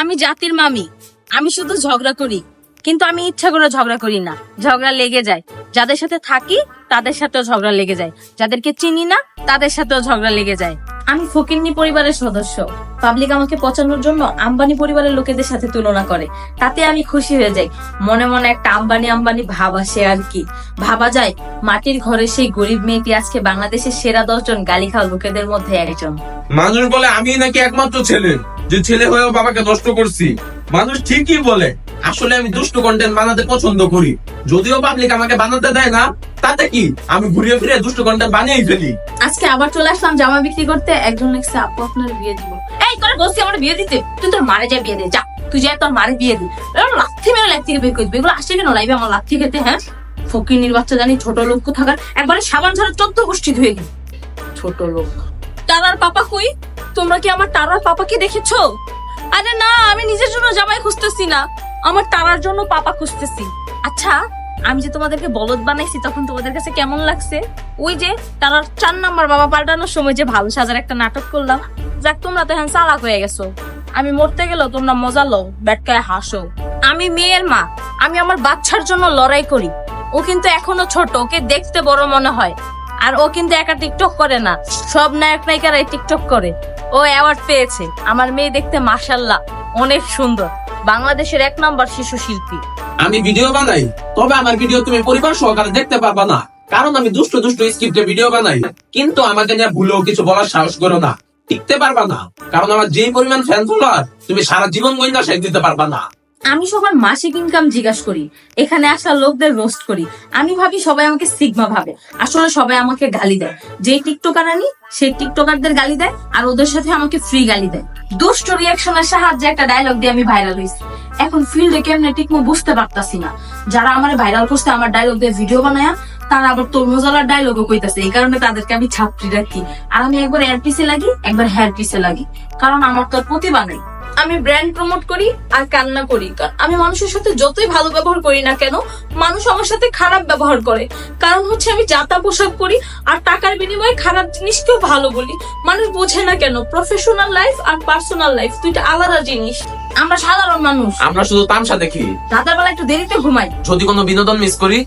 আমি জাতির মামি। আমি শুধু ঝগড়া করি, কিন্তু আমি ইচ্ছা করে ঝগড়া করি না। ঝগড়া লেগে যায়। যাদের সাথে থাকি, তাদের সাথেও ঝগড়া লেগে যায়। যাদেরকে চিনি না, তাদের সাথেও ঝগড়া লেগে যায়। আমি ফকিন্নি পরিবারের সদস্য। পাবলিক আমাকে পচানোর জন্য আম্বানি পরিবারের লোকেদের সাথে তুলনা করে। তাতে আমি খুশি হয়ে যাই। মনে মনে একটা আম্বানি আম্বানি ভাব আসে আর কি। ভাবা যায়, মাটির ঘরে সেই গরিব মেয়েটি আজকে বাংলাদেশের সেরা দশজন গালি খাওয়া লোকেদের মধ্যে একজন। মানুষ বলে আমি নাকি একমাত্র ছেলে। যে ছেলে হয়েও বাবাকে নষ্ট করছি। মানুষ ঠিকই বলে, আসলে আমি দুষ্ট কন্টেন্ট বানাতে পছন্দ করি। যদিও পাবলিক আমাকে বানাতে দেয় না, তাতে কি? আমি ঘুরিয়ে ফিরে দুষ্ট কন্টেন্ট বানিয়েই ফেলি। আজকে আবার চলে আসলাম জামা বিক্রি করতে। একজন লিখছে, আপু, আপনার বিয়ে দিব। এই, তোর বলছি আমার বিয়ে দিতে। তুই তোর মারে যা বিয়ে দে, যা। তুই যা তোর মারে বিয়ে দি। লাথি মেরে লাইফ থেকে বের করে দিবি এগুলো আসছে কেন লাইভে আমার লাথি খেতে হ্যাঁ? ফকির বাচ্চা জানি, ছোট লোক থাকার একবারে সাবান ছাড়া চোদ্দ গোষ্ঠী ধুয়ে গেল ছোট লোক। টারার পাপা কই? তোমরা কি আমার টারার পাপাকে দেখেছ? আরে না, আমি নিজের জন্য জামাই খুঁজতেছি না। আমার টারার জন্য পাপা খুঁজতেছি। আচ্ছা আমি যে তোমাদেরকে বলদ বানাইছি, তখন তোমাদের কাছে কেমন লাগছে? ওই যে তারার চার নাম্বার বাবা পাল্টানোর সময় যে ভালো সাজার একটা নাটক করলাম। যাক, তোমরা তো এখন চালাক হয়ে গেছো। আমি মরতে গেলেও তোমরা মজা লও, ব্যাটকায় হাসো। আমি মেয়ের মা, আমি আমার বাচ্চার জন্য লড়াই করি। ও কিন্তু এখনও ছোট, ওকে দেখতে বড় মনে হয়। আর ও কিন্তু একা টিকটক করে না, সব নায়ক নায়িকারাই টিকটক করে। ও অ্যাওয়ার্ড পেয়েছে, আমার মেয়ে দেখতে মাসাল্লাহ অনেক সুন্দর। বাংলাদেশের এক নম্বর শিশু শিল্পী। আমি ভিডিও বানাই, তবে আমার ভিডিও তুমি পরিবার সহকারে দেখতে পারবা না। কারণ আমি দুষ্ট দুষ্ট স্ক্রিপ্টে ভিডিও বানাই, কিন্তু আমাকে নিয়ে ভুলেও কিছু বলার সাহস করো না। টিকতে পারবা না, কারণ আমার যে পরিমাণ ফ্যান ফলোয়ার তুমি সারা জীবন গোয়েন্দা শেখ দিতে পারবা না। আমি সবার মাসিক ইনকাম জিজ্ঞাসা করি, এখানে আসা লোকদের রোস্ট করি। আমি ভাবি সবাই আমাকে সিগমা ভাবে। আসলে সবাই আমাকে গালি দেয়। যে টিকটকার আনি, সেই টিকটকারদের গালি দেয়, আর ওদের সাথে আমাকে ফ্রি গালি দেয়। দুষ্ট রিয়াকশনের সাহায্যে একটা ডায়লগ দিয়ে আমি ভাইরাল হয়েছি। এখন ফিল্ডে কেমনে টিকমো বুঝতে পারতাছি না। যারা আমার ভাইরাল করছে, আমার ডায়লগ দিয়ে ভিডিও বানায়, তারা আবার তরমুজালার ডায়লগও কইতাছে। এই কারণে তাদেরকে আমি ছাত্রী রাখি। আর আমি একবার এয়ার পিসে লাগি, একবার হেয়ার পিসে লাগি। কারণ আমার তো প্রতিভা নেই। আমি ব্র্যান্ড প্রমোট করি আর কান্না করি। কারণ আমি মানুষের সাথে যতই ভালো ব্যবহার করি না কেন মানুষ আমার সাথে খারাপ ব্যবহার করে। কারণ হচ্ছে আমি জাতা পোশাক পরি আর টাকার বিনিময়ে খারাপ জিনিসকেও ভালো বলি। মানুষ বোঝে না কেন প্রফেশনাল লাইফ আর পার্সোনাল লাইফ দুইটা আলাদা জিনিস। আমরা সাধারণ মানুষ। আমরা শুধু তামসা দেখি। রাতের বেলা একটু দেরিতে ঘুমাই। যদি কোনো বিনোদন মিস করি?